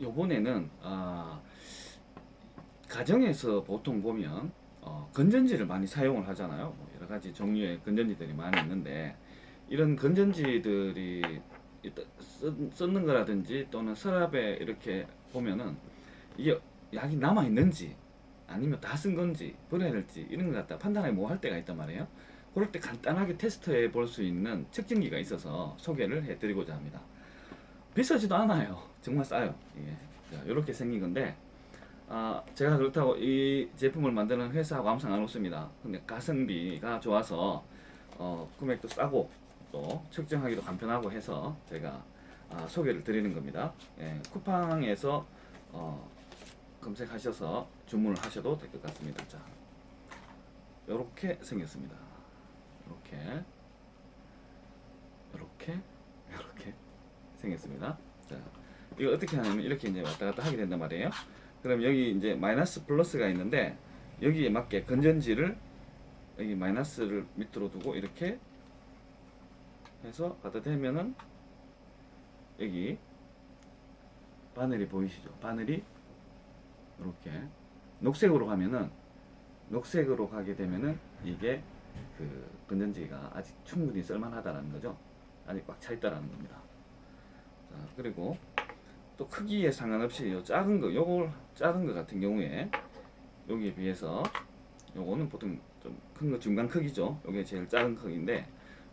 요번에는 아, 가정에서 보통 보면 어, 건전지를 많이 사용을 하잖아요. 뭐 여러 가지 종류의 건전지들이 많이 있는데 이런 건전지들이 쓰는 거라든지 또는 서랍에 이렇게 보면은 이게 약이 남아 있는지 아니면 다 쓴 건지 버려야 될지 이런 것 갖다 판단하기 뭐 할 때가 있단 말이에요. 그럴 때 간단하게 테스트해 볼 수 있는 측정기가 있어서 소개를 해드리고자 합니다. 비싸지도 않아요. 정말 싸요. 이게 이렇게 생긴 건데 아, 제가 그렇다고 이 제품을 만드는 회사하고 아무 상관 없습니다. 근데 가성비가 좋아서 어, 금액도 싸고 또 측정하기도 간편하고 해서 제가 아, 소개를 드리는 겁니다. 예, 쿠팡에서 어, 검색하셔서 주문을 하셔도 될 것 같습니다. 자, 이렇게 생겼습니다. 이렇게, 이렇게 생겼습니다. 자, 이거 어떻게 하냐면 이렇게 이제 왔다 갔다 하게 된단 말이에요. 그럼 여기 이제 마이너스 플러스가 있는데 여기에 맞게 건전지를 여기 마이너스를 밑으로 두고 이렇게 해서 갖다 대면은 여기 바늘이 보이시죠? 바늘이 이렇게 녹색으로 가면은 녹색으로 가게 되면은 이게 그 건전지가 아직 충분히 쓸만하다라는 거죠. 아직 꽉 차 있다라는 겁니다. 자, 그리고 또 크기에 상관없이 요 작은 거, 요걸 작은 거 같은 경우에 여기에 비해서 요거는 보통 좀 큰 거 중간 크기죠. 요게 제일 작은 크기인데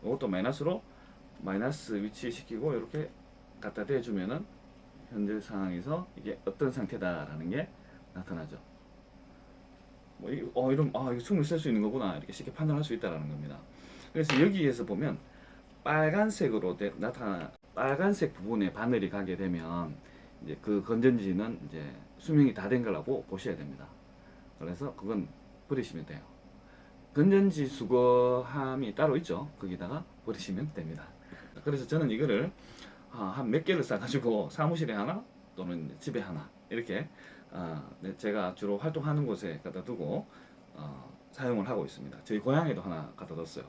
요것도 마이너스로 마이너스 위치시키고 이렇게 갖다 대주면은 현재 상황에서 이게 어떤 상태다라는 게 나타나죠. 뭐 이, 어 이런 아 이거 충분히 쓸수 있는 거구나 이렇게 쉽게 판단할 수 있다라는 겁니다. 그래서 여기에서 보면 빨간색으로 되- 나타나 빨간색 부분에 바늘이 가게 되면 이제 그 건전지는 이제 수명이 다 된 거라고 보셔야 됩니다. 그래서 그건 버리시면 돼요. 건전지 수거함이 따로 있죠. 거기다가 버리시면 됩니다. 그래서 저는 이거를 아, 한몇 개를 싸가지고 사무실에 하나 또는 집에 하나 이렇게 아, 네, 제가 주로 활동하는 곳에 갖다 두고 어, 사용을 하고 있습니다. 저희 고향에도 하나 갖다 뒀어요.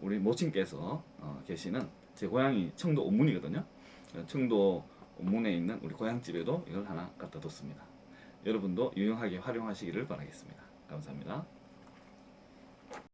우리 모친께서 어, 계시는 제 고향이 청도 옥문이거든요. 청도 옥문에 있는 우리 고향집에도 이걸 하나 갖다 뒀습니다. 여러분도 유용하게 활용하시기를 바라겠습니다. 감사합니다.